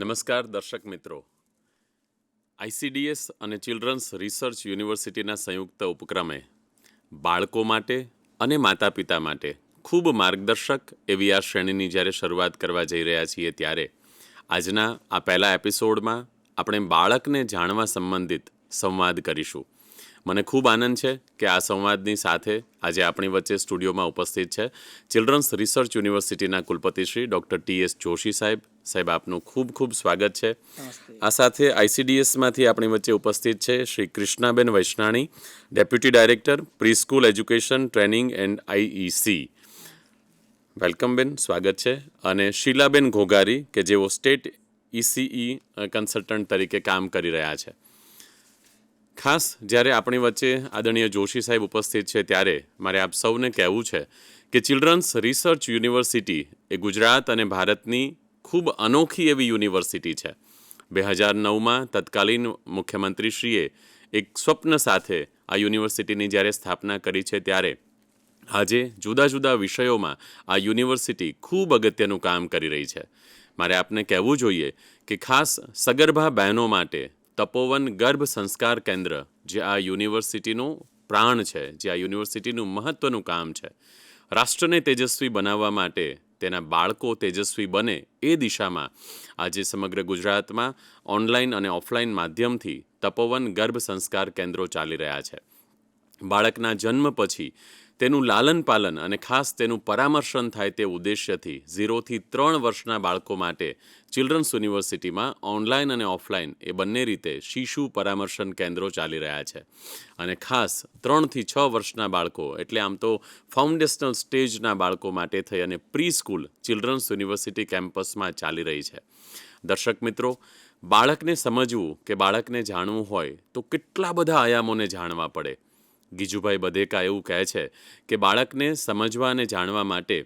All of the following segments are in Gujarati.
નમસ્કાર દર્શક મિત્રો. આઈસીડીએસ અને ચિલ્ડ્રન્સ રિસર્ચ યુનિવર્સિટીના સંયુક્ત ઉપક્રમે બાળકો માટે અને માતા પિતા માટે ખૂબ માર્ગદર્શક એવી આ શ્રેણીની જ્યારે શરૂઆત કરવા જઈ રહ્યા છીએ ત્યારે આજના આ પહેલા એપિસોડમાં આપણે બાળકને જાણવા સંબંધિત સંવાદ કરીશું. મને ખૂબ આનંદ છે કે આ સંવાદની સાથે આજે આપણી વચ્ચે સ્ટુડિયોમાં ઉપસ્થિત છે ચિલ્ડ્રન્સ રિસર્ચ યુનિવર્સિટીના કુલપતિ Shri doctor T S Joshi સાહેબ. સાહેબ આપનું ખૂબ ખૂબ સ્વાગત છે. આ સાથે આઈસીડીએસમાંથી આપણી વચ્ચે ઉપસ્થિત છે Shri Krishnaben Vaishnani deputy director preschool education training and IEC welcome બેન સ્વાગત છે. અને શીલાબેન ઘોઘારી કે જેઓ સ્ટેટ ઈસીઈ કન્સલ્ટન્ટ તરીકે કામ કરી રહ્યા છે. ખાસ જ્યારે આપણી વચ્ચે આદરણીય જોશી સાહેબ ઉપસ્થિત છે ત્યારે મારે આપ સૌને કહેવું છે કે ચિલ્ડ્રન્સ રિસર્ચ યુનિવર્સિટી એ ગુજરાત અને ભારતની ખૂબ અનોખી એવી યુનિવર્સિટી છે. બે હજાર નવમાં તત્કાલીન મુખ્યમંત્રીશ્રીએ એક સ્વપ્ન સાથે આ યુનિવર્સિટીની જ્યારે સ્થાપના કરી છે ત્યારે આજે જુદા જુદા વિષયોમાં આ યુનિવર્સિટી ખૂબ અગત્યનું કામ કરી રહી છે. મારે આપને કહેવું જોઈએ કે ખાસ સગર્ભા બહેનો માટે તપોવન ગર્ભ સંસ્કાર કેન્દ્ર, જે આ યુનિવર્સિટીનું પ્રાણ છે, જે આ યુનિવર્સિટીનું મહત્ત્વનું કામ છે. રાષ્ટ્રને તેજસ્વી બનાવવા માટે તેના બાળકો તેજસ્વી બને એ દિશામાં આજે સમગ્ર ગુજરાતમાં ઓનલાઈન અને ઓફલાઈન માધ્યમથી તપોવન ગર્ભ સંસ્કાર કેન્દ્રો ચાલી રહ્યા છે. બાળકના જન્મ પછી તેનું લાલન પાલન અને ખાસ તેનું પરામર્શન થાય તે ઉદ્દેશ્યથી ઝીરોથી ત્રણ વર્ષના બાળકો માટે ચિલ્ડ્રન્સ યુનિવર્સિટીમાં ઓનલાઈન અને ઓફલાઈન એ બંને રીતે શિશુ પરામર્શન કેન્દ્રો ચાલી રહ્યા છે. અને ખાસ ત્રણથી છ વર્ષના બાળકો એટલે આમ તો ફાઉન્ડેશનલ સ્ટેજના બાળકો માટે થઈ અને પ્રી સ્કૂલ ચિલ્ડ્રન્સ યુનિવર્સિટી કેમ્પસમાં ચાલી રહી છે. દર્શક મિત્રો, બાળકને સમજવું કે બાળકને જાણવું હોય તો કેટલા બધા આયામોને જાણવા પડે. ગીજુભાઈ બધેકા એવું કહે છે કે બાળકને સમજવા અને જાણવા માટે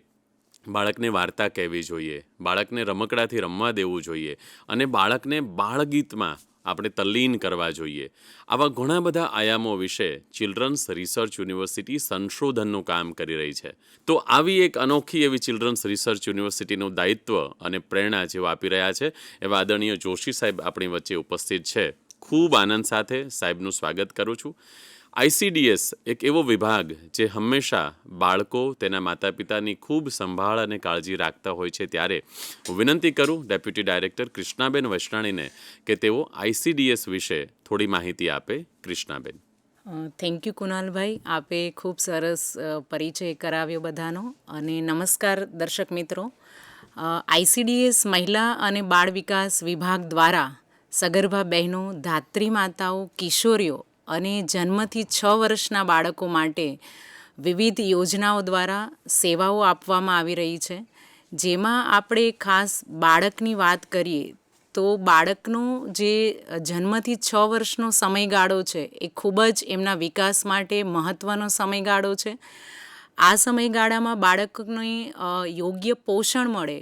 બાળકને વાર્તા કહેવી જોઈએ, બાળકને રમકડાથી રમવા દેવું જોઈએ અને બાળકને બાળગીતમાં આપણે તલ્લીન કરવા જોઈએ. આવા ઘણા બધા આયામો વિશે ચિલ્ડ્રન્સ રિસર્ચ યુનિવર્સિટી સંશોધનનું કામ કરી રહી છે. તો આવી એક અનોખી એવી ચિલ્ડ્રન્સ રિસર્ચ યુનિવર્સિટીનું દાયિત્વ અને પ્રેરણા જેઓ આપી રહ્યા છે, એવા આદરણીય જોશી સાહેબ આપણી વચ્ચે ઉપસ્થિત છે. ખૂબ આનંદ સાથે સાહેબનું સ્વાગત કરું છું. આઈસીડીએસ એક એવો વિભાગ જે હંમેશા બાળકો, તેના માતા પિતાની ખૂબ સંભાળ અને કાળજી રાખતા હોય છે. ત્યારે હું વિનંતી કરું ડેપ્યુટી ડાયરેક્ટર કૃષ્ણાબેન વૈષ્ણાણીને કે તેઓ આઈસીડીએસ વિશે થોડી માહિતી આપે. કૃષ્ણાબેન. થેન્ક યુ કુનાલભાઈ આપે ખૂબ સરસ પરિચય કરાવ્યો બધાનો. અને નમસ્કાર, દર્શક મિત્રો. આઈસીડીએસ મહિલા અને બાળ વિકાસ વિભાગ દ્વારા સગર્ભા બહેનો, ધાત્રી માતાઓ, કિશોરીઓ અને જન્મથી છ વર્ષના બાળકો માટે વિવિધ યોજનાઓ દ્વારા સેવાઓ આપવામાં આવી રહી છે. જેમાં આપણે ખાસ બાળકની વાત કરીએ તો બાળકનો જે જન્મથી છ વર્ષનો સમયગાળો છે એ ખૂબ જ એમના વિકાસ માટે મહત્ત્વનો સમયગાળો છે. આ સમયગાળામાં બાળકને યોગ્ય પોષણ મળે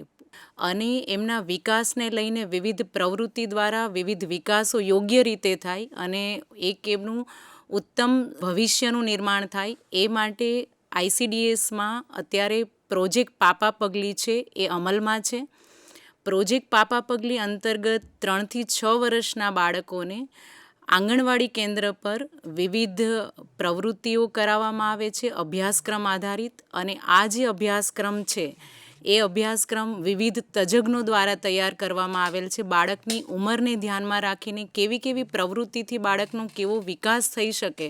અને એમના વિકાસને લઈને વિવિધ પ્રવૃત્તિ દ્વારા વિવિધ વિકાસો યોગ્ય રીતે થાય અને એક એમનું ઉત્તમ ભવિષ્યનું નિર્માણ થાય, એ માટે આઈસીડીએસમાં અત્યારે પ્રોજેક્ટ પાપા પગલી છે, એ અમલમાં છે. પ્રોજેક્ટ પાપા પગલી અંતર્ગત ત્રણથી છ વર્ષના બાળકોને આંગણવાડી કેન્દ્ર પર વિવિધ પ્રવૃત્તિઓ કરાવવામાં આવે છે, અભ્યાસક્રમ આધારિત અને આ જે અભ્યાસક્રમ છે એ અભ્યાસક્રમ વિવિધ તજજ્ઞો દ્વારા તૈયાર કરવામાં આવેલ છે. બાળકની ઉંમરને ધ્યાનમાં રાખીને કેવી કેવી પ્રવૃત્તિથી બાળકનો કેવો વિકાસ થઈ શકે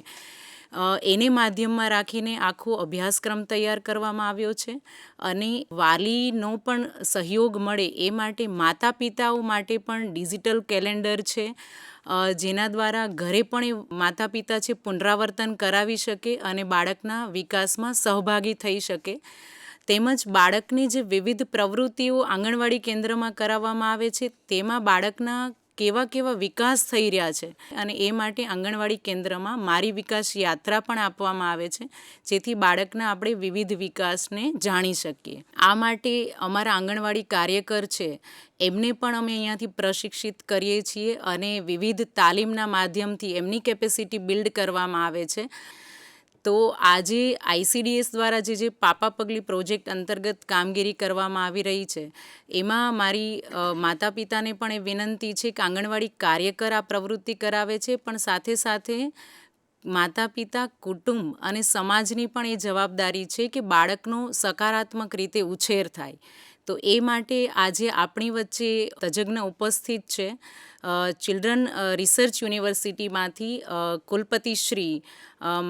એને માધ્યમમાં રાખીને આખો અભ્યાસક્રમ તૈયાર કરવામાં આવ્યો છે. અને વાલીનો પણ સહયોગ મળે એ માટે માતા પિતાઓ માટે પણ ડિજિટલ કેલેન્ડર છે. જેના દ્વારા ઘરે પણ એ માતા પિતા છે પુનરાવર્તન કરાવી શકે અને બાળકના વિકાસમાં સહભાગી થઈ શકે. તેમજ બાળકની જે વિવિધ પ્રવૃત્તિઓ આંગણવાડી કેન્દ્રમાં કરાવવામાં આવે છે, તેમાં બાળકના કેવા કેવા વિકાસ થઈ રહ્યા છે અને એ માટે આંગણવાડી કેન્દ્રમાં મારી વિકાસ યાત્રા પણ આપવામાં આવે છે, જેથી બાળકના આપણે વિવિધ વિકાસને જાણી શકીએ. આ માટે અમારા આંગણવાડી કાર્યકર છે, એમને પણ અમે અહીંયાથી પ્રશિક્ષિત કરીએ છીએ અને વિવિધ તાલીમના માધ્યમથી એમની કેપેસિટી બિલ્ડ કરવામાં આવે છે. તો આજે આઈસીડીએસ દ્વારા જે જે પાપા પગલી પ્રોજેક્ટ અંતર્ગત કામગીરી કરવામાં આવી રહી છે, એમાં મારી માતા પિતાને પણ એ વિનંતી છે કે આંગણવાડી કાર્યકર આ પ્રવૃત્તિ કરાવે છે, પણ સાથે સાથે માતા પિતા કુટુંબ અને સમાજની પણ એ જવાબદારી છે કે બાળકનો સકારાત્મક રીતે ઉછેર થાય. તો એ માટે આજે આપણી વચ્ચે તજજ્ઞ ઉપસ્થિત છે. ચિલ્ડ્રન રિસર્ચ યુનિવર્સિટીમાંથી કુલપતિ શ્રી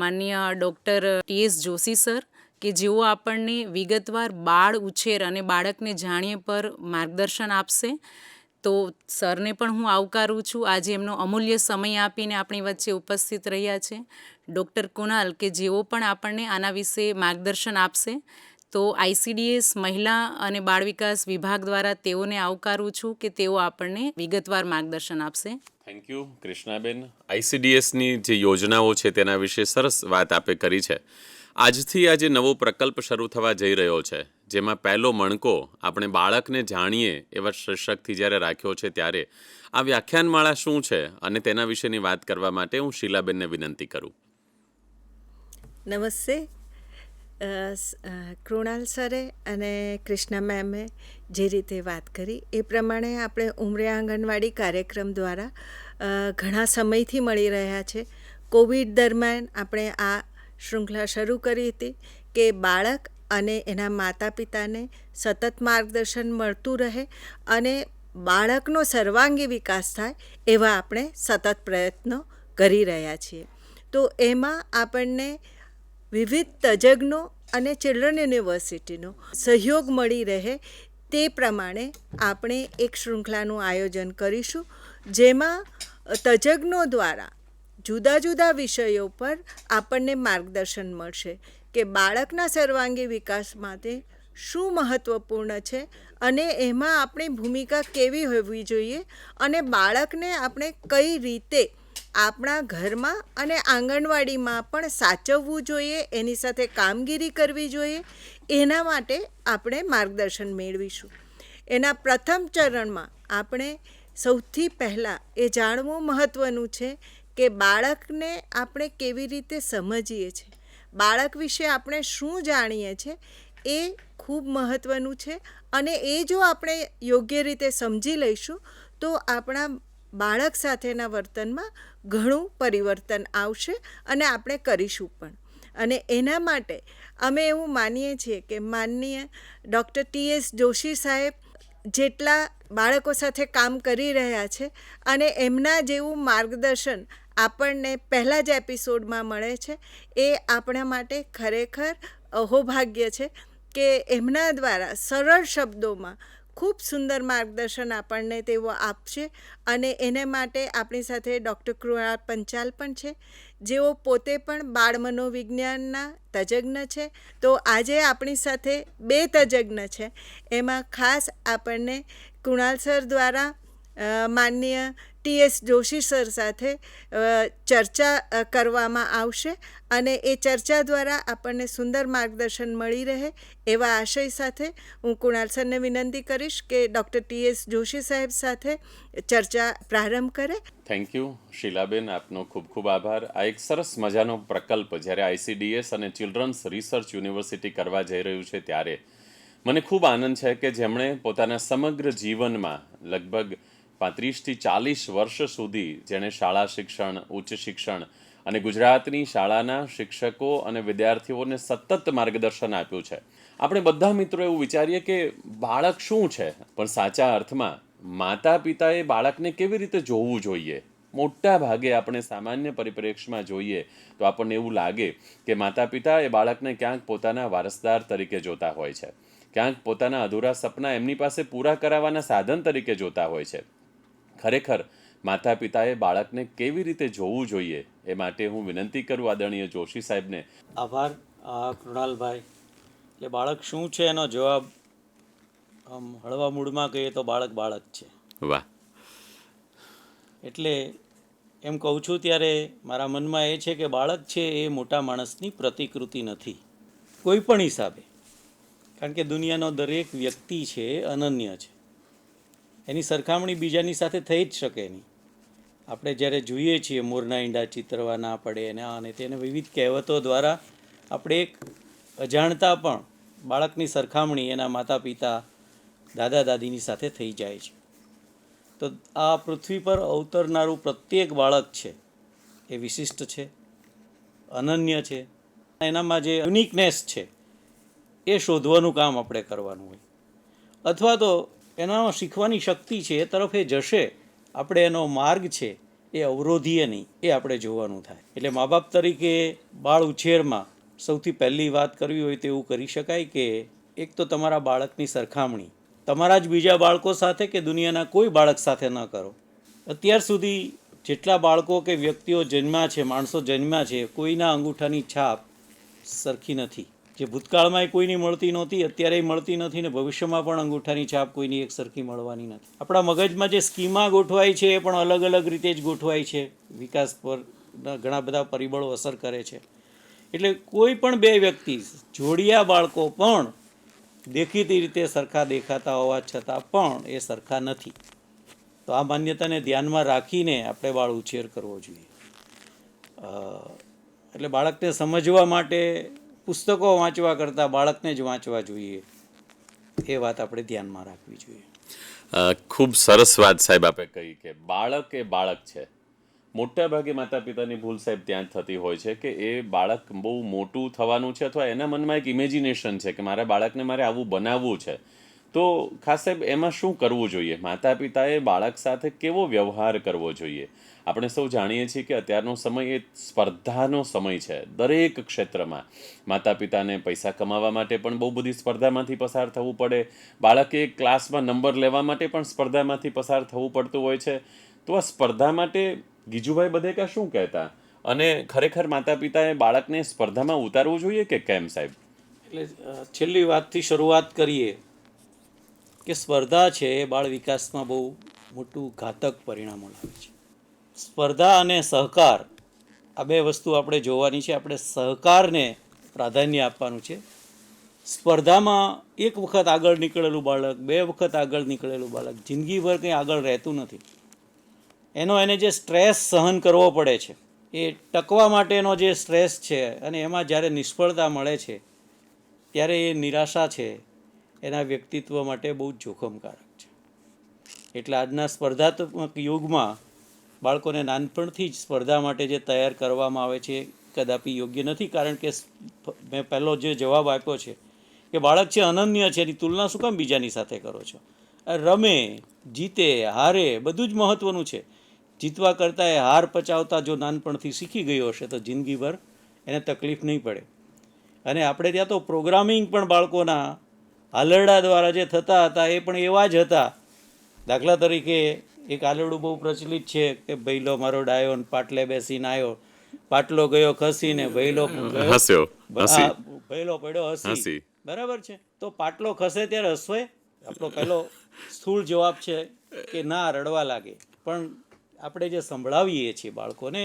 માન્ય doctor T S Joshi sir કે જેઓ આપણને વિગતવાર બાળ ઉછેર અને બાળકને જાણીએ પર માર્ગદર્શન આપશે. તો સરને પણ હું આવકારું છું. આજે એમનો અમૂલ્ય સમય આપીને આપણી વચ્ચે ઉપસ્થિત રહ્યા છે. ડૉક્ટર કુણાલ કે જેઓ પણ આપણને આના વિશે માર્ગદર્શન આપશે. તો આઈસીડીએસ મહિલા અને બાળ વિકાસ વિભાગ દ્વારા તેઓને આવકારું છું કે તેઓ આપણને વિગતવાર માર્ગદર્શન આપશે. Thank you Krishnaben. આઈસીડીએસની જે યોજનાઓ છે તેના વિશે સરસ વાત આપે કરી છે. આજથી આજે નવો પ્રકલ્પ શરૂ થવા જઈ રહ્યો છે જેમાં પહેલો મણકો આપણે બાળકને જાણીએ એવા શીર્ષકથી જ્યારે રાખ્યો છે ત્યારે. આ વ્યાખ્યાનમાળા શું છે અને તેના વિશેની વાત કરવા માટે હું શીલાબેનને વિનંતી કરું. નમસ્તે. કૃણાલ સરે અને ક્રિષ્ના મેમે જે રીતે વાત કરી, એ પ્રમાણે આપણે ઉમરે આંગણવાડી કાર્યક્રમ દ્વારા ઘણા સમયથી મળી રહ્યા છે. કોવિડ દરમિયાન આપણે આ શૃંખલા શરૂ કરી હતી કે બાળક અને એના માતા પિતાને સતત માર્ગદર્શન મળતું રહે અને બાળકનો સર્વાંગી વિકાસ થાય એવા આપણે સતત પ્રયત્નો કરી રહ્યા છીએ. તો એમાં આપણને વિવિધ તજજ્ઞો અને ચિલ્ડ્રન યુનિવર્સિટીનો સહયોગ મળી રહે તે પ્રમાણે આપણે એક શૃંખલાનું આયોજન કરીશું, જેમાં તજજ્ઞો દ્વારા જુદા જુદા વિષયો પર આપણને માર્ગદર્શન મળશે કે બાળકના સર્વાંગી વિકાસ માટે શું મહત્વપૂર્ણ છે અને એમાં આપણી ભૂમિકા કેવી હોવી જોઈએ અને બાળકને આપણે કઈ રીતે આપણા ઘરમાં અને આંગણવાડીમાં પણ સાચવવું જોઈએ, એની સાથે કામગીરી કરવી જોઈએ, એના માટે આપણે માર્ગદર્શન મેળવીશું. એના પ્રથમ ચરણમાં આપણે સૌથી પહેલાં એ જાણવું મહત્ત્વનું છે કે બાળકને આપણે કેવી રીતે સમજીએ છીએ બાળક વિશે આપણે શું જાણીએ છીએ એ ખૂબ મહત્ત્વનું છે અને એ જો આપણે યોગ્ય રીતે સમજી લઈશું તો આપણા બાળક સાથેના વર્તનમાં ઘણું પરિવર્તન આવશે અને આપણે કરીશું પણ. અને એના માટે અમે એવું માનીએ છીએ કે માનનીય ડૉક્ટર ટી એસ જોશી સાહેબ જેટલા બાળકો સાથે કામ કરી રહ્યા છે અને એમના જેવું માર્ગદર્શન આપણને પહેલાં જ એપિસોડમાં મળે છે, એ આપણા માટે ખરેખર અહોભાગ્ય છે કે એમના દ્વારા સરળ શબ્દોમાં ખૂબ સુંદર માર્ગદર્શન આપણને તેઓ આપશે અને એને માટે આપણી સાથે ડૉક્ટર કૃણાલ પંચાલ પણ છે. જેઓ પોતે પણ બાળ મનોવિજ્ઞાનના તજજ્ઞ છે. તો આજે આપણી સાથે બે તજજ્ઞ છે. એમાં ખાસ આપણને કૃણાલ સર દ્વારા માનનીય ટી એસ જોશી સર સાથે ચર્ચા કરવામાં આવશે અને એ ચર્ચા દ્વારા આપણને સુંદર માર્ગદર્શન મળી રહે એવા આશય સાથે હું કુણાલ સરને વિનંતી કરીશ કે ડૉક્ટર ટી એસ જોશી સાહેબ સાથે ચર્ચા પ્રારંભ કરે. Thank you Shilaben. આપનો ખૂબ ખૂબ આભાર. આ એક સરસ મજાનો પ્રકલ્પ જ્યારે આઈસીડીએસ અને ચિલ્ડ્રન્સ રિસર્ચ યુનિવર્સિટી કરવા જઈ રહ્યું છે ત્યારે. મને ખૂબ આનંદ છે કે જેમણે પોતાના સમગ્ર જીવનમાં લગભગ પાંત્રીસથી ચાલીસ વર્ષ સુધી જેણે શાળા શિક્ષણ, ઉચ્ચ શિક્ષણ અને ગુજરાતની શાળાના શિક્ષકો અને વિદ્યાર્થીઓને સતત માર્ગદર્શન આપ્યું છે. આપણે બધા મિત્રો એવું વિચારીએ કે બાળક શું છે? પણ સાચા અર્થમાં માતા પિતાએ બાળકને કેવી રીતે જોવું જોઈએ? મોટા ભાગે આપણે સામાન્ય પરિપ્રેક્ષમાં જોઈએ તો આપણને એવું લાગે કે માતા પિતા એ બાળકને ક્યાંક પોતાના વારસદાર તરીકે જોતા હોય છે. ક્યાંક પોતાના અધૂરા સપના એમની પાસે પૂરા કરાવવાના સાધન તરીકે જોતા હોય છે. ખરેખર માતા પિતાએ બાળકને કેવી રીતે જોવું જોઈએ એ માટે હું વિનંતી કરું આદરણીય જોશી સાહેબને. આભાર. આ કૃણાલભાઈ એટલે બાળક શું છે એનો જવાબ આમ હળવા મૂળમાં કહીએ તો બાળક બાળક છે. વાહ. એટલે એમ કહું છું ત્યારે મારા મનમાં એ છે કે બાળક છે એ મોટા માણસની પ્રતિકૃતિ નથી. કોઈ પણ હિસાબે. કારણ કે દુનિયાનો દરેક વ્યક્તિ છે એ અનન્ય છે. એની સરખામણી બીજાની સાથે થઈ જ શકે નહીં આપણે જ્યારે જોઈએ છીએ મોરના ઈંડા ચિતરવા ના પડે અને આ અને તેને વિવિધ કહેવતો દ્વારા આપણે એક અજાણતા પણ બાળકની સરખામણી એના માતા પિતા દાદા દાદીની સાથે થઈ જાય છે. તો આ પૃથ્વી પર અવતરનારું પ્રત્યેક બાળક છે એ વિશિષ્ટ છે, અનન્ય છે, એનામાં જે યુનિકનેસ છે એ શોધવાનું કામ આપણે કરવાનું હોય. અથવા તો એનામાં શીખવાની શક્તિ છે એ તરફ એ જશે. આપણે એનો માર્ગ છે એ અવરોધીએ નહીં, એ આપણે જોવાનું થાય. એટલે મા બાપ તરીકે બાળ ઉછેરમાં સૌથી પહેલી વાત કરવી હોય તો એવું કરી શકાય કે એક તો તમારા બાળકની સરખામણી. તમારા જ બીજા બાળકો સાથે કે દુનિયાના કોઈ બાળક સાથે ન કરો. અત્યાર સુધી જેટલા બાળકો કે વ્યક્તિઓ જન્મ્યા છે, માણસો જન્મ્યા છે, કોઈના અંગૂઠાની છાપ સરખી નથી. જે ભૂતકાળમાં કોઈની મળતી નહોતી, અત્યારે મળતી નથી ને ભવિષ્યમાં પણ અંગૂઠાની છાપ કોઈની એક સરખી મળવાની નથી. આપણા મગજમાં જે સ્કીમા ગોઠવાય છે એ પણ અલગ અલગ રીતે જ ગોઠવાય છે. વિકાસ પર ઘણા બધા પરિબળો અસર કરે છે. એટલે કોઈ પણ બે વ્યક્તિ, જોડિયા બાળકો પણ દેખીતી રીતે સરખા દેખાતા હોવા છતાં પણ એ સરખા નથી. તો આ માન્યતાને ધ્યાનમાં રાખીને આપણે બાળ ઉછેર કરવો જોઈએ. એટલે બાળકને સમજવા માટે પુસ્તકો વાંચવા કરતાં બાળકને જ વાંચવા જોઈએ. એ વાત આપણે ધ્યાનમાં રાખવી જોઈએ. ખૂબ સરસ વાત સાહેબ આપે કહી કે બાળક એ બાળક છે. મોટા ભાગે માતા પિતાની ભૂલ સાહેબ ત્યાં થતી હોય છે કે એ બાળક બહુ મોટું થવાનું છે અથવા એના મનમાં એક ઇમેજિનેશન છે કે મારા બાળકને મારે આવું બનાવવું છે. તો ખાસ સાહેબ, એમાં શું કરવું જોઈએ? માતા પિતાએ બાળક સાથે કેવો વ્યવહાર કરવો જોઈએ? આપણે સૌ જાણીએ છીએ કે અત્યારનો સમય એ સ્પર્ધાનો સમય છે દરેક ક્ષેત્રમાં. માતા પિતાને પૈસા કમાવા માટે પણ બહુ બધી સ્પર્ધામાંથી પસાર થવું પડે. બાળકે ક્લાસમાં નંબર લેવા માટે પણ સ્પર્ધામાંથી પસાર થવું પડતું હોય છે. તો આ સ્પર્ધા માટે ગીજુભાઈ બધેકા શું કહેતા? અને ખરેખર માતા પિતાએ બાળકને સ્પર્ધામાં ઉતારવું જોઈએ કે કેમ સાહેબ? એટલે છેલ્લી વાતથી શરૂઆત કરીએ. કે સ્પર્ધા છે એ બાળ વિકાસમાં બહુ મોટું ઘાતક પરિણામો લાવે છે. સ્પર્ધા અને સહકાર આ બે વસ્તુ આપણે જોવાની છે. આપણે સહકારને પ્રાધાન્ય આપવાનું છે. સ્પર્ધામાં એક વખત આગળ નીકળેલું બાળક, બે વખત આગળ નીકળેલું બાળક, જિંદગીભર કંઈ આગળ રહેતું નથી. એનો એને જે સ્ટ્રેસ સહન કરવો પડે છે, એ ટકવા માટેનો જે સ્ટ્રેસ છે અને એમાં જ્યારે નિષ્ફળતા મળે છે, ત્યારે એ નિરાશા છે એના વ્યક્તિત્વ માટે બહુ જ જોખમકારક છે. એટલે આજના સ્પર્ધાત્મક યુગમાં બાળકોને નાનપણથી જ સ્પર્ધા માટે જે તૈયાર કરવામાં આવે છે કદાપી યોગ્ય નથી, કારણ કે મેં પહેલો જે જવાબ આપ્યો છે કે બાળક છે અનન્ય છે, એની તુલના શું કામ બીજાની સાથે કરો છો? રમે, જીતે, હારે, બધું જ મહત્ત્વનું છે. જીતવા કરતાં એ હાર પચાવતા જો નાનપણથી શીખી ગયો હશે, તો જિંદગીભર એને તકલીફ નહીં પડે. અને આપણે ત્યાં તો પ્રોગ્રામિંગ પણ બાળકોના હાલરડા દ્વારા જે થતા હતા એ પણ એવા જ હતા. દાખલા તરીકે એક આલરડું બહુ પ્રચલિત છે કે ભૈલો મારો ડાયો ને પાટલે બેસીને આવ્યો પાટલો ગયો ખસીને ભૈલો હસ્યો ભૈલો પડ્યો હસી. બરાબર છે? તો પાટલો ખસે ત્યારે હસવે? આપણો પહેલો સ્થૂળ જવાબ છે કે ના રડવા લાગે. પણ આપણે જે સંભળાવીએ છીએ બાળકોને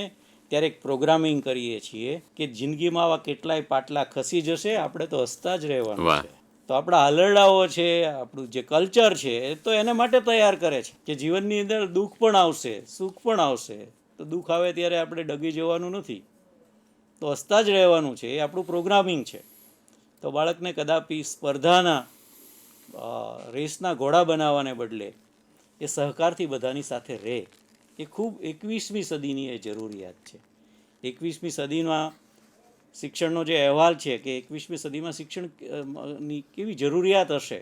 ત્યારે એક પ્રોગ્રામિંગ કરીએ છીએ કે જિંદગીમાં આવા કેટલાય પાટલા ખસી જશે આપણે તો હસતા જ રહેવાનું છે. તો આપણા હાલરડાઓ છે, આપણું જે કલ્ચર છે તો એને માટે તૈયાર કરે છે કે જીવનની અંદર દુઃખ પણ આવશે, સુખ પણ આવશે. તો દુઃખ આવે ત્યારે આપણે ડગી જવાનું નથી. તો હસતા જ રહેવાનું છે, એ આપણું પ્રોગ્રામિંગ છે. તો બાળકને કદાપી સ્પર્ધાના રેસના ઘોડા બનાવવાને બદલે એ સહકારથી બધાની સાથે રહે. એ ખૂબ એકવીસમી સદીની એ જરૂરિયાત છે. એકવીસમી સદીમાં શિક્ષણનો જે અહેવાલ છે કે એકવીસમી સદીમાં શિક્ષણ અ, મ- ની કેવી જરૂરિયાત હશે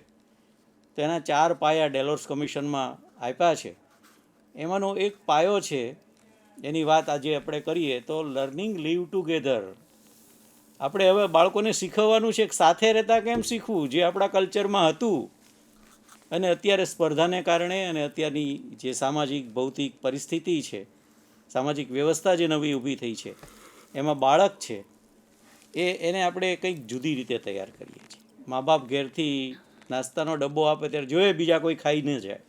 તો એના ચાર પાયા ડેલોર્સ કમિશનમાં આપ્યા છે. એમાંનો એક પાયો છે એની વાત આજે આપણે કરીએ તો લર્નિંગ લીવ ટુગેધર. આપણે હવે બાળકોને શીખવવાનું છે સાથે રહેતા કેમ શીખવું? જે આપણા કલ્ચરમાં હતું અને અત્યારે સ્પર્ધાને કારણે અને અત્યારની જે સામાજિક ભૌતિક પરિસ્થિતિ છે સામાજિક વ્યવસ્થા જે નવી ઊભી થઈ છે એમાં બાળક છે. એ, એને આપણે કંઈક જુદી રીતે તૈયાર કરીએ છીએ. મા બાપ ઘેરથી નાસ્તાનો ડબ્બો આપે ત્યારે જોઈએ બીજા કોઈ ખાઈ ન જાય.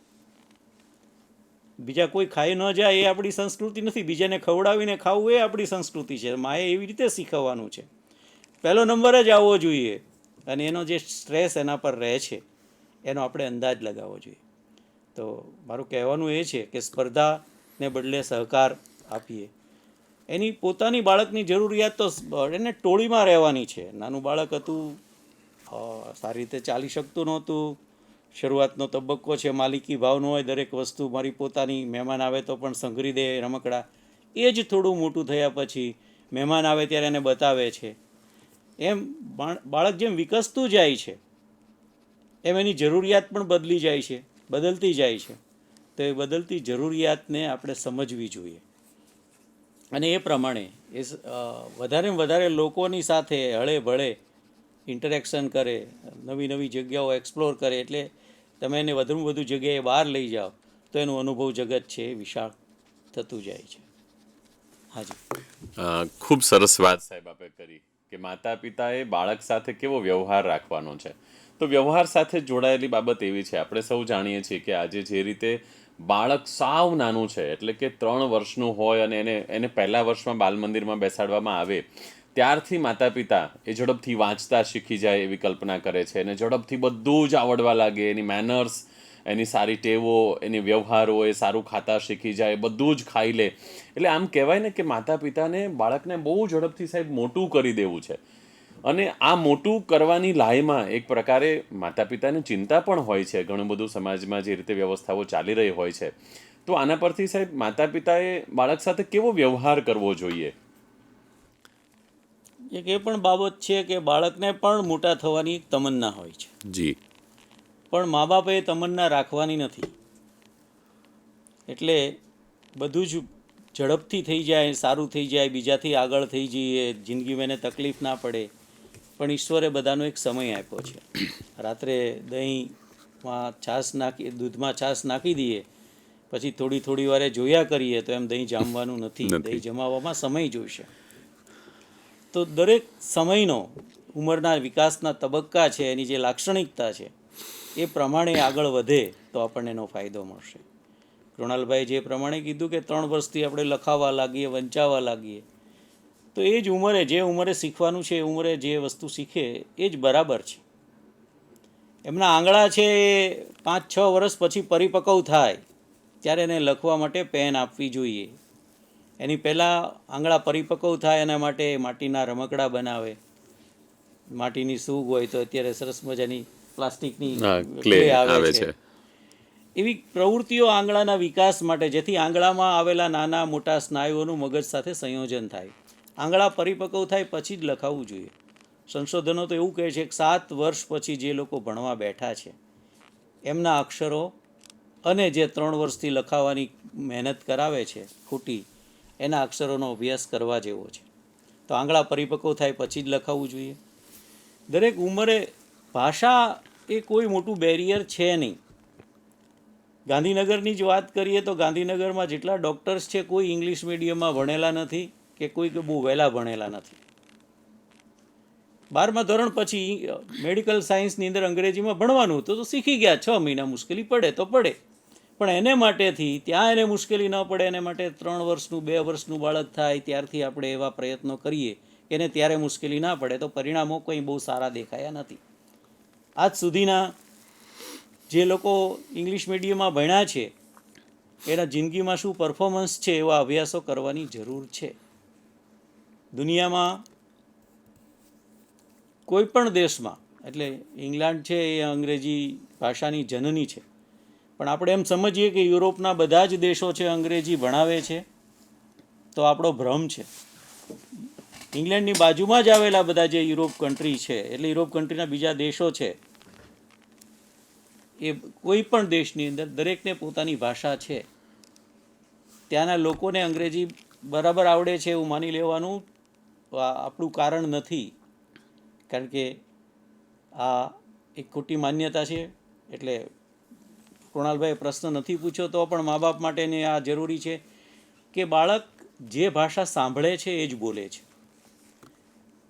બીજા કોઈ ખાઈ ન જાય એ આપણી સંસ્કૃતિ નથી. બીજાને ખવડાવીને ખાવું એ આપણી સંસ્કૃતિ છે. માએ એવી રીતે શીખવવાનું છે. પહેલો નંબર જ આવવો જોઈએ અને એનો જે સ્ટ્રેસ એના પર રહે છે, એનો આપણે અંદાજ લગાવવો જોઈએ. તો મારું કહેવાનું એ છે કે સ્પર્ધાને બદલે સહકાર આપીએ. એની પોતાની બાળકની જરૂરિયાત તો એને ટોળીમાં રહેવાની છે. નાનું બાળક હતું સારી રીતે ચાલી શકતું નહોતું. શરૂઆતનો તબક્કો છે, માલિકી ભાવનો હોય દરેક વસ્તુ મારી પોતાની, મહેમાન આવે તો પણ સંઘરી દે રમકડા. એ જ થોડું મોટું થયા પછી મહેમાન આવે ત્યારે એને બતાવે છે. એમ બાળક જેમ વિકસતું જાય છે, એમ એની જરૂરિયાત પણ બદલી જાય છે, બદલતી જાય છે. તો એ બદલતી જરૂરિયાતને આપણે સમજવી જોઈએ. અને એ પ્રમાણે એ સ- વધારે લોકોની સાથે હળે ભળે ઇન્ટરેક્શન કરે, નવી નવી જગ્યાઓ એક્સપ્લોર કરે, એટલે તમે એને વધુમાં વધુ જગ્યાએ બહાર લઈ જાઓ, તો એનું અનુભવ જગત છે એ વિશાળ થતું જાય છે. હાજી. ખૂબ સરસ વાત સાહેબ આપે કરી કે માતા પિતાએ બાળક સાથે કેવો વ્યવહાર રાખવાનો છે. તો વ્યવહાર સાથે જોડાયેલી બાબત એવી છે. આપણે સૌ જાણીએ છીએ કે આજે જે રીતે બાળક સાવ નાનું છે, એટલે કે ત્રણ વર્ષનું હોય અને એને એને પહેલા વર્ષમાં બાલ મંદિરમાં બેસાડવામાં આવે, ત્યારથી માતા પિતા એ ઝડપથી વાંચતા શીખી જાય એવી કલ્પના કરે છે અને ઝડપથી બધું જ આવડવા લાગે, એની મેનર્સ એની સારી ટેવો, એની વ્યવહારો એ સારું ખાતા શીખી જાય બધું જ ખાઈ લે. એટલે આમ કહેવાય ને કે માતા પિતાને બાળકને બહુ ઝડપથી સાહેબ મોટું કરી દેવું છે. અને આ મોટું કરવાની લાયમાં એક પ્રકારે માતા પિતાની ચિંતા પણ હોય છે. ઘણું બધું સમાજમાં જે રીતે વ્યવસ્થાઓ ચાલી રહી હોય છે. તો આના પરથી સાહેબ માતા પિતાએ બાળક સાથે કેવો વ્યવહાર કરવો જોઈએ? એક એ પણ બાબત છે કે બાળકને પણ મોટા થવાની એક તમન્ના હોય છે. જી. પણ મા બાપે તમન્ના રાખવાની નથી. એટલે બધું જ ઝડપથી થઈ જાય સારું થઈ જાય બીજાથી આગળ થઈ જઈએ જિંદગીમાં એને તકલીફ ના પડે. પણ ઈશ્વરે બધાનો એક સમય આપ્યો છે. રાત્રે દહીંમાં છાશ નાખી દૂધમાં છાશ નાખી દઈએ પછી થોડી થોડી વારે જોયા કરીએ તો એમ દહીં જામવાનું નથી. દહીં જમાવવામાં સમય જોઈશે તો દરેક સમયનો ઉંમરના વિકાસના તબક્કા છે એની જે લાક્ષણિકતા છે એ પ્રમાણે આગળ વધે તો આપણને એનો ફાયદો મળશે. કૃણાલભાઈ જે પ્રમાણે કીધું કે ત્રણ વર્ષથી આપણે લખાવા લાગીએ વંચાવા લાગીએ તો એ જ ઉંમરે જે ઉંમરે શીખવાનું છે એ ઉંમરે જે વસ્તુ શીખે એ જ બરાબર છે. એમના આંગળા છે એ પાંચ છ વર્ષ પછી પરિપક્વ થાય ત્યારે એને લખવા માટે પેન આપવી જોઈએ. એની પહેલાં આંગળા પરિપક્વ થાય એના માટે માટીના રમકડા બનાવે. માટીની સૂગ હોય તો અત્યારે સરસ મજાની પ્લાસ્ટિકની ક્લે આવે છે. એવી પ્રવૃત્તિઓ આંગળાના વિકાસ માટે જેથી આંગળામાં આવેલા નાના મોટા સ્નાયુઓનું મગજ સાથે સંયોજન થાય. આંગળા પરિપક્વ થાય પછી જ લખાવવું જોઈએ. સંશોધનો તો એવું કહે છે કે સાત વર્ષ પછી જે લોકો ભણવા બેઠા છે, એમના અક્ષરો અને જે ત્રણ વર્ષથી લખાવાની મહેનત કરાવે છે ખોટી, એના અક્ષરોનો અભ્યાસ કરવા જેવો છે. તો આંગળા પરિપક્વ થાય પછી જ લખાવવું જોઈએ. દરેક ઉંમરે ભાષા એ કોઈ મોટું બેરિયર છે નહીં. ગાંધીનગરની જ વાત કરીએ તો ગાંધીનગરમાં જેટલા ડૉક્ટર્સ છે કોઈ ઇંગ્લિશ મીડિયમમાં ભણેલા નથી કે કોઈ બહુ વહેલા ભણેલા નથી. બારમા ધોરણ પછી મેડિકલ સાયન્સની અંદર અંગ્રેજીમાં ભણવાનું હતું, તો શીખી ગયા, છ મહિના મુશ્કેલી પડે તો પડે. પણ એને માટેથી ત્યાં એને મુશ્કેલી ન પડે, એને માટે ત્રણ વર્ષનું, બે વર્ષનું બાળક થાય, ત્યારથી આપણે એવા પ્રયત્નો કરીએ એને ત્યારે મુશ્કેલી ના પડે, તો પરિણામો કંઈ બહુ સારા દેખાયા નથી. આજ સુધીના જે લોકો ઇંગ્લિશ મીડિયમમાં ભણ્યા છે, એના જિંદગીમાં શું પરફોર્મન્સ છે એવા અભ્યાસો કરવાની જરૂર છે. દુનિયામાં કોઈ પણ દેશમાં, એટલે ઇંગ્લેન્ડ છે એ અંગ્રેજી ભાષાની જનની છે, પણ આપણે એમ સમજીએ કે યુરોપના બધા જ દેશો છે અંગ્રેજી ભણાવે છે, તો આપણો ભ્રમ છે. ઇંગ્લેન્ડની બાજુમાં જ આવેલા બધા જે યુરોપ કન્ટ્રી છે, એટલે યુરોપ કન્ટ્રીના બીજા દેશો છે, એ કોઈ પણ દેશની અંદર દરેકને પોતાની ભાષા છે. ત્યાંના લોકોને અંગ્રેજી બરાબર આવડે છે એવું માની લેવાનું આપણું કારણ નથી. કારણ કે આ એક ખોટી માન્યતા છે. એટલે કૃણાલભાઈ પ્રશ્ન નથી પૂછ્યો તો પણ મા બાપ માટેને આ જરૂરી છે કે બાળક જે ભાષા સાંભળે છે એ જ બોલે છે.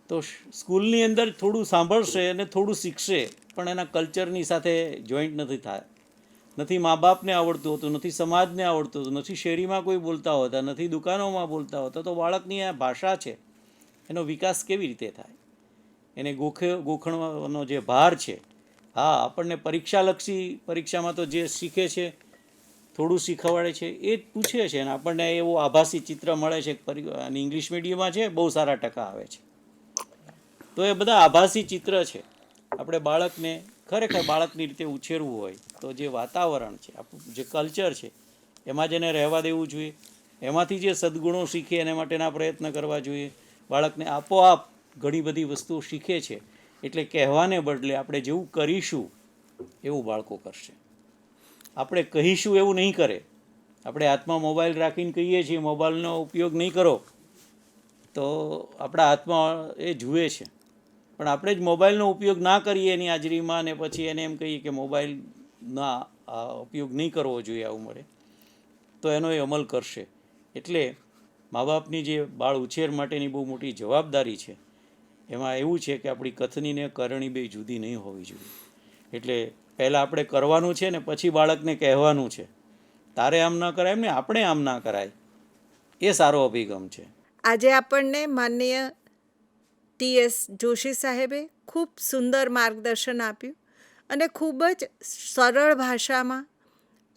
તો સ્કૂલની અંદર થોડું સાંભળશે અને થોડું શીખશે, પણ એના કલ્ચરની સાથે જોઈન્ટ નથી થાય નથી મા બાપને આવડતું હોતું, નથી સમાજને આવડતું હતું, નથી શેરીમાં કોઈ બોલતા હોતા, નથી દુકાનોમાં બોલતા હોતા, તો બાળકની આ ભાષા છે. એનો વિકાસ કેવી રીતે થાય? એને ગોખે, ગોખણવાનો જે ભાર છે, હા, આપણને પરીક્ષાલક્ષી પરીક્ષામાં તો જે શીખે છે, થોડું શીખવાડે છે, એ જ પૂછે છે અને આપણને એવું આભાસી ચિત્ર મળે છે અને ઇંગ્લિશ મીડિયમમાં છે, બહુ સારા ટકા આવે છે. તો એ બધા આભાસી ચિત્ર છે. આપણે બાળકને, ખરેખર બાળકની રીતે ઉછેરવું હોય, તો જે વાતાવરણ છે, આપણું જે કલ્ચર છે, એમાં જ એને રહેવા દેવું જોઈએ. એમાંથી જે સદગુણો શીખે, એના માટેના પ્રયત્ન કરવા જોઈએ. બાળકને આપોઆપ ઘણી બધી વસ્તુઓ શીખે છે. એટલે કહેવાને બદલે આપણે જેવું કરીશું, એવું બાળકો કરશે. આપણે કહીશું એવું નહીં કરે. આપણે હાથમાં મોબાઈલ રાખીને કહીએ છીએ, મોબાઈલનો ઉપયોગ નહીં કરો, તો આપણા હાથમાં એ જુએ છે. પણ આપણે જ મોબાઈલનો ઉપયોગ ના કરીએ એની હાજરીમાં ને પછી એને એમ કહીએ કે મોબાઈલના ઉપયોગ નહીં કરવો જોઈએ આ ઉંમરે તો એનો એ અમલ કરશે. એટલે મા બાપની જે બાળ ઉછેર માટેની બહુ મોટી જવાબદારી છે, એમાં એવું છે કે આપણી કથનીને કરણી બે જુદી નહીં હોવી જોઈએ. એટલે પહેલાં આપણે કરવાનું છે ને પછી બાળકને કહેવાનું છે. તારે આમ ન કરાય ને આપણે આમ ના કરાય. એ સારો અભિગમ છે. આજે આપણને માનનીય ટી એસ જોશી સાહેબે ખૂબ સુંદર માર્ગદર્શન આપ્યું અને ખૂબ જ સરળ ભાષામાં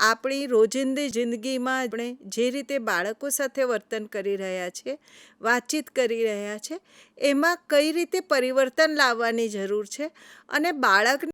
આપણી રોજિંદી જિંદગીમાં આપણે જે રીતે બાળકો સાથે વર્તન કરી રહ્યા છે, વાતચીત કરી રહ્યા છે, એમાં કઈ રીતે પરિવર્તન લાવવાની જરૂર છે અને બાળકને